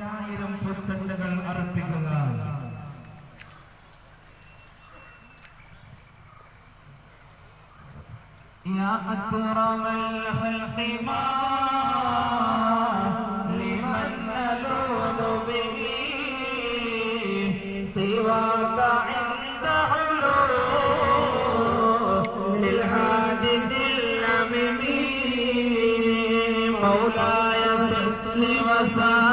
ആയിരം പൂച്ചെണ്ടുകൾ അർപ്പിക്കുക يا أكرم الخلق ما لمن نلوذ به سواك عند حلول للحادث الأمم مولاي صل وسلم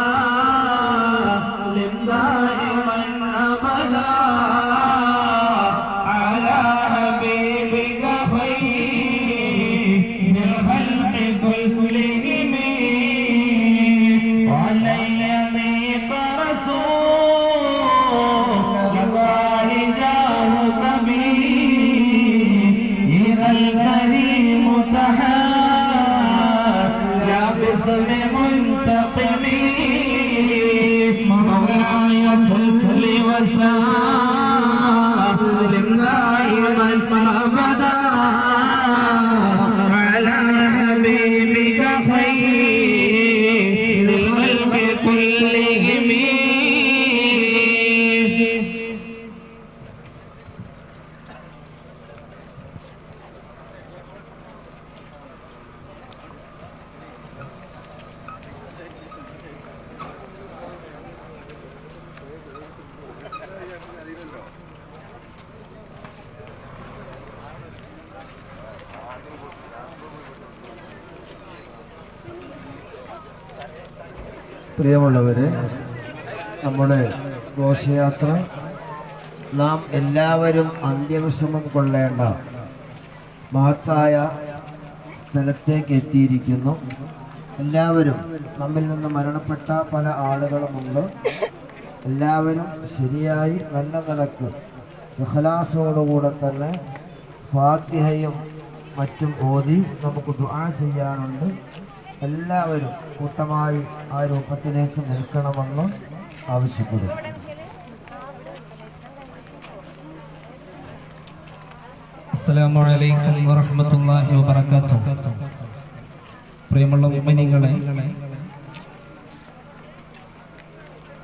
പ്രിയമുള്ളവരെ നമ്മുടെ ഘോഷയാത്ര നാം എല്ലാവരും അന്ത്യവിശ്രമം കൊള്ളേണ്ട മഹത്തായ സ്ഥലത്തേക്ക് എത്തിയിരിക്കുന്നു. എല്ലാവരും നമ്മിൽ നിന്ന് മരണപ്പെട്ട പല ആളുകളുമുണ്ട് എല്ലാവരും ശരിയായി നല്ല നിലയ്ക്ക് ഇഖലാസോടുകൂടെ തന്നെ ഫാത്തിഹയും മറ്റും ഓതി നമുക്ക് ദുആ ചെയ്യാനുണ്ട്. എല്ലാവരും കൂട്ടമായി ആ രൂപത്തിലേക്ക് നിൽക്കണമെന്ന് ആവശ്യപ്പെടും പ്രിയമുള്ള ഉമ്മനികളെ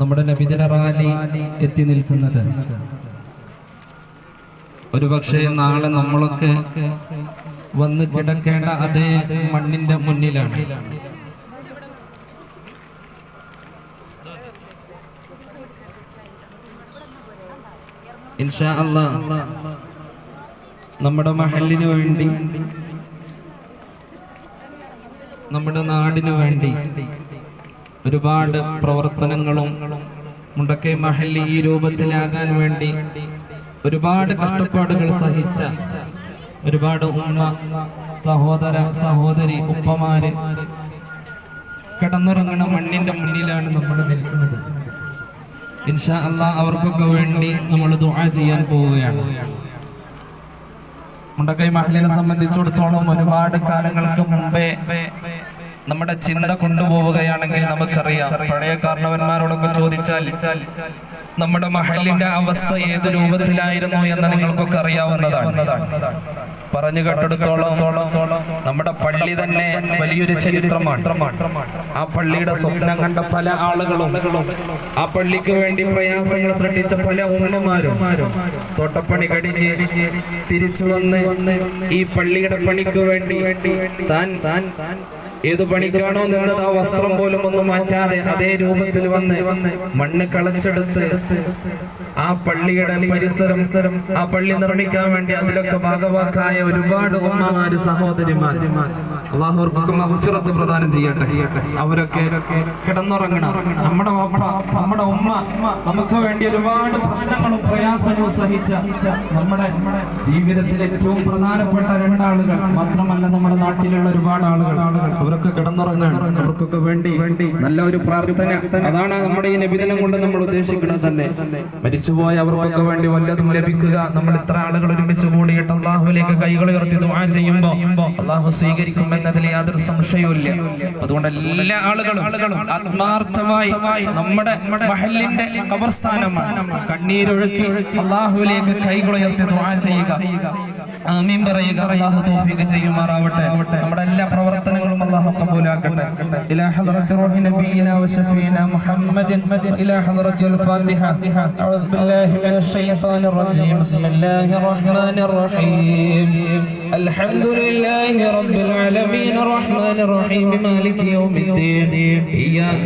നമ്മുടെ നബിദിന റാലി എത്തി നിൽക്കുന്നത്. ഒരുപക്ഷെ നാളെ നമ്മളൊക്കെ വന്ന് കിടക്കേണ്ട അതേ മണ്ണിന്റെ മുന്നിലാണ്. ഇൻഷാ നമ്മുടെ മഹലിന് വേണ്ടി നമ്മുടെ നാടിനു വേണ്ടി ഒരുപാട് പ്രവർത്തനങ്ങളും മുണ്ടക്കെ മഹല്ലി ഈ രൂപത്തിലാകാൻ വേണ്ടി ഒരുപാട് കഷ്ടപ്പാടുകൾ സഹിച്ച ഒരുപാട് ഉമ്മ സഹോദര സഹോദരി ഉപ്പമാര് കിടന്നുറങ്ങണ മണ്ണിന്റെ മുന്നിലാണ് നമ്മൾ നിൽക്കുന്നത്. ഇൻഷാ അല്ലാ അവർക്കൊക്കെ വേണ്ടി നമ്മൾ ദുആ ചെയ്യാൻ പോവുകയാണ്. മുണ്ടക്കൈ മഹലിനെ സംബന്ധിച്ചിടത്തോളം ഒരുപാട് കാലങ്ങൾക്ക് മുമ്പേ നമ്മുടെ ചിന്ത കൊണ്ടുപോവുകയാണെങ്കിൽ നമുക്കറിയാം. പഴയ കാരണവന്മാരോടൊക്കെ ചോദിച്ചാൽ നമ്മുടെ മഹലിന്റെ അവസ്ഥ ഏത് രൂപത്തിലായിരുന്നു എന്ന് നിങ്ങൾക്കൊക്കെ അറിയാവുന്നതാണ്. പറഞ്ഞു കേട്ടെടുത്തോളം നമ്മുടെ പള്ളി തന്നെ വലിയൊരു ചരിത്രമാണ്. ആ പള്ളിയുടെ സ്വപ്നം കണ്ട പല ആളുകളും ആ പള്ളിക്ക് വേണ്ടി പ്രയാസങ്ങൾ സൃഷ്ടിച്ച പല ഉമ്മമാരും തോട്ടപ്പണി കഴിഞ്ഞ് തിരിച്ചു വന്ന് ഈ പള്ളിയുടെ പണിക്ക് വേണ്ടി താൻ താൻ ഏത് പണിക്കാണോ നിന്നത് ആ വസ്ത്രം പോലും ഒന്നും മാറ്റാതെ അതേ രൂപത്തിൽ വന്ന് മണ്ണ് കളച്ചെടുത്ത് ആ പള്ളിയുടെ പരിസരം ആ പള്ളി നിർമ്മിക്കാൻ വേണ്ടി അതിലൊക്കെ ഭാഗവാക്കായ ഒരുപാട് ഉമ്മമാര് സഹോദരിമാർ അള്ളാഹുർക്കും മഹഫിറത്ത് പ്രദാനം ചെയ്യട്ടെ. അവരൊക്കെ കിടന്നുറങ്ങണം. നമ്മുടെ നമ്മുടെ ഉമ്മ നമുക്ക് വേണ്ടി ഒരുപാട് പ്രശ്നങ്ങളും പ്രയാസങ്ങളും സഹിച്ച നമ്മുടെ ജീവിതത്തിൽ ഏറ്റവും പ്രധാനപ്പെട്ട രണ്ടാളുകൾ മാത്രമല്ല നമ്മുടെ നാട്ടിലുള്ള ഒരുപാട് ആളുകൾ. അവരൊക്കെ കിടന്നുറങ്ങാണ്. അവർക്കൊക്കെ വേണ്ടി നല്ല ഒരു പ്രാർത്ഥന. അതാണ് നമ്മുടെ ഈ നബിദിനം കൊണ്ട് നമ്മൾ ഉദ്ദേശിക്കുന്നത് തന്നെ. മരിച്ചുപോയ അവർക്കൊക്കെ വേണ്ടി വല്ലതും ലഭിക്കുക. നമ്മൾ ഇത്ര ആളുകൾ ഒരുമിച്ച് കൂടിയിട്ട് അള്ളാഹുലേക്ക് കൈകൾ ഉയർത്തി ദുആ ചെയ്യുമ്പോൾ അള്ളാഹു സ്വീകരിക്കും എന്നതിൽ യാതൊരു സംശയവുമില്ല. അതുകൊണ്ട് എല്ലാ ആളുകളും ആത്മാർത്ഥമായി നമ്മുടെ മഹലിന്റെ കബർസ്ഥാനമാണ്. കണ്ണീരൊഴുക്കി അള്ളാഹുവിലേക്ക് കൈകൾ ഉയർത്തി ദുആ ചെയ്യുക ആമീൻ പറയുക അള്ളാഹു തൗഫീഖ് ചെയ്യുമാറാവട്ടെ നമ്മുടെ എല്ലാ പ്രവർത്തനങ്ങളും അള്ളാഹു കബൂലാക്കട്ടെ ഇലാ ഹദ്റത്തി റൂഹി നബിയിന വശഫീന മുഹമ്മദിൻ ഇലാ ഹദ്റത്തി الفاتحة أعوذ بالله من الشيطان الرجيم بسم الله الرحمن الرحيم الحمد لله رب العالمين الرحمن الرحيم مالك يوم الدين إياك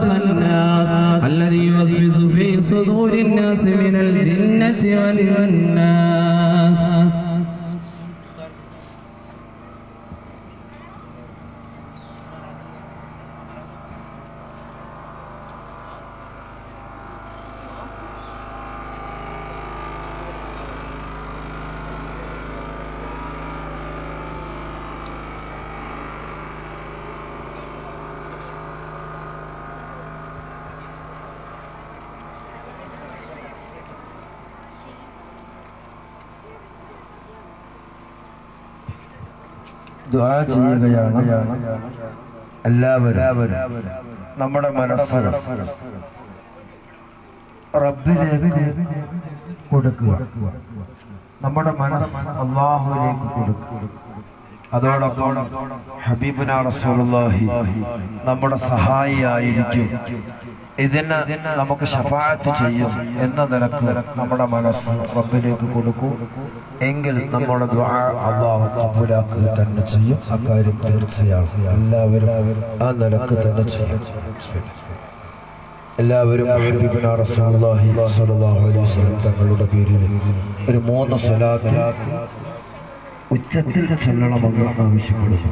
الخناس الذي يوسوس في صدور الناس من الجنة والناس. ചെയ്യുകയാണ്. എല്ലാവരും. നമ്മുടെ മനസ്സ് റബ്ബിലേക്ക് കൊടുക്കുക. നമ്മുടെ മനസ്സ് അള്ളാഹുവിലേക്ക് കൊടുക്കുക. അതോടൊപ്പം ഹബീബുന റസൂലുള്ളാഹി നമ്മുടെ സഹായിയായിരിക്കും. ഇതിന് നമുക്ക് ഷഫാഅത്ത് ചെയ്യും എന്ന നിലയ്ക്ക് നമ്മുടെ മനസ്സ് റബ്ബിലേക്ക് കൊടുക്കൂ. എങ്കിൽ നമ്മുടെ അള്ളാഹു കബൂലാക്കുക തന്നെ ചെയ്യും. അക്കാര്യം തീർച്ചയാണ്. എല്ലാവരും ആ നിലയ്ക്ക് തന്നെ ചെയ്യും. എല്ലാവരും തങ്ങളുടെ പേരിൽ ഒരു മൂന്ന് സ്വലാത്ത് ഉച്ചത്തിൽ ചൊല്ലണമെന്ന് ആവശ്യപ്പെടുന്നു.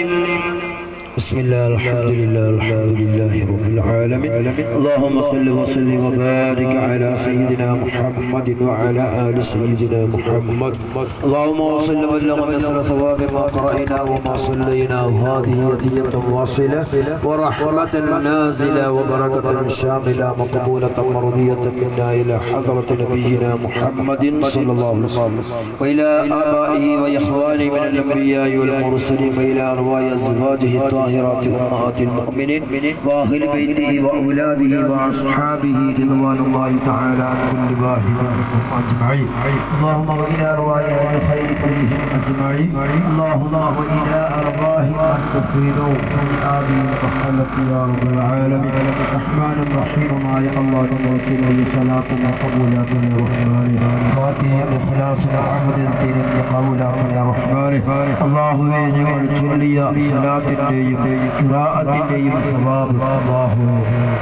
بسم الله الحمد لله الحمد لله رب العالمين. اللهم صل وسلم وبارك على سيدنا محمد وعلى آل سيدنا محمد. اللهم صل وبلغ نصر ثواب ما قرأنا وما صلينا. هذه هدية واصلة ورحمة نازلة وبركة شاملة مقبولة مرضية منا إلى حضرة نبينا محمد صلى الله عليه وسلم. وإلى آبائه وإخوانه من الأنبياء والمرسلين وإلى أرواح أزواجه الطاهرين. الطاهرات أمهات المؤمنين وأهل بيته وأولاده وأصحابه رضوان الله تعالى عن كل واحد منهم أجمعين اللهم وإلى أرواح أهل الخير كلهم أجمعين اللهم وإلى أرواح من أفردوا في هذه المرحلة يا رب العالمين الرحمن الرحيم ما يا الله نمرك صلاة وقبولات يا رحمن فاتح الإخلاص وعبد الدين قبولات يا رحمن الله ഞങ്ങൾ ചൊല്ലിയ സവാബ്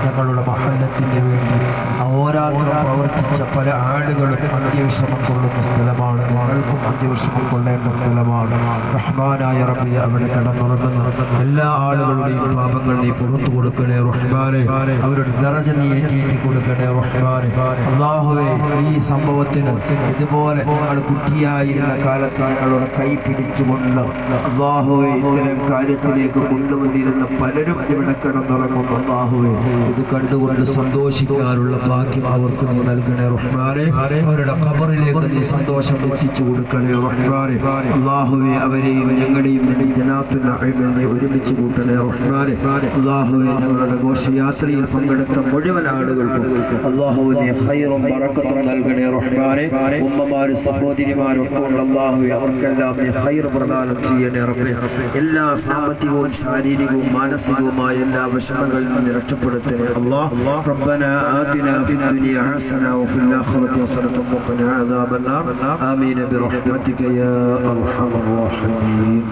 ഞങ്ങളുടെ മഹല്ലത്തിന് വേണ്ടി അഹോരാത്രം പ്രവർത്തിച്ച പല ആളുകളും അന്ത്യവിഷമം കൊള്ളുന്ന സ്ഥലമാണ്. ഞങ്ങൾക്കും അന്ത്യവിഷമം കൊള്ളേണ്ട സ്ഥലമാണ്. റഹ്മാനായ റബ്ബി അവിടെ കടന്നുറങ്ങുന്ന. എല്ലാ ആളുകളുടെയും പാപങ്ങൾ നീ പുറത്തു കൊടുക്കണേ റഹ്മാനെ. അവരുടെ നിറജ നീ ഏറ്റിയിട്ട് കൊടുക്കണേ റഹ്മാനെ. അള്ളാഹുവെ ഈ സംഭവത്തിന് ഇതുപോലെ ഞങ്ങൾ കുട്ടിയായിരുന്ന കാലത്ത് ഞങ്ങളുടെ കൈ പിടിച്ചുകൊണ്ട് അള്ളാഹുവെ ഇത്തരം കാര്യത്തിലേക്ക് കൊണ്ടുവന്നിരുന്ന പലരും ഇവിടെ കിടന്നുറങ്ങുന്നു. അള്ളാഹുവേ ഇത് കണ്ടുകൊണ്ട് സന്തോഷിക്കാനുള്ള ഭാഗ്യം അവർക്ക് നീ നൽകണേ റഹ്മാനെ. അവരുടെ ഖബറിലേക്ക് നീ സന്തോഷം എത്തിച്ചു കൊടുക്കണേ റഹ്മാനെ. അള്ളാഹുവെ അവരെയും ഞങ്ങളെയും നിന്റെ ജനാത്തുൽ നഈമിൽ നീ ഒരുമിച്ച് കൂട്ടണേ റഹ്മാനെ. അള്ളാഹുവെ ഞങ്ങളുടെ ഘോഷയാത്രയിൽ പങ്കെടുത്ത മുഴുവൻ ആളുകൾക്കും അള്ളാഹു നീ ഖൈറും ബറക്കത്തും നൽകണേ റഹ്മാനെ. ഉമ്മമാരും സഹോദരിമാരും ഒക്കെ ഉള്ള അള്ളാഹുവെ അവർക്കെല്ലാം നീ ഹൈർ പ്രദാനം ചെയ്യണേ റബ്ബേ. എല്ലാ സാമ്പത്തികവും ശാരീരികവും മാനസികവുമായ എല്ലാ വിഷമങ്ങളിൽ നിന്ന് രക്ഷപ്പെടുത്തണേ അള്ളാഹ് ربنا آتنا في الدنيا حسنة وفي الآخرة حسنة وقنا عذاب النار آمين برحمتك يا أرحم الراحمين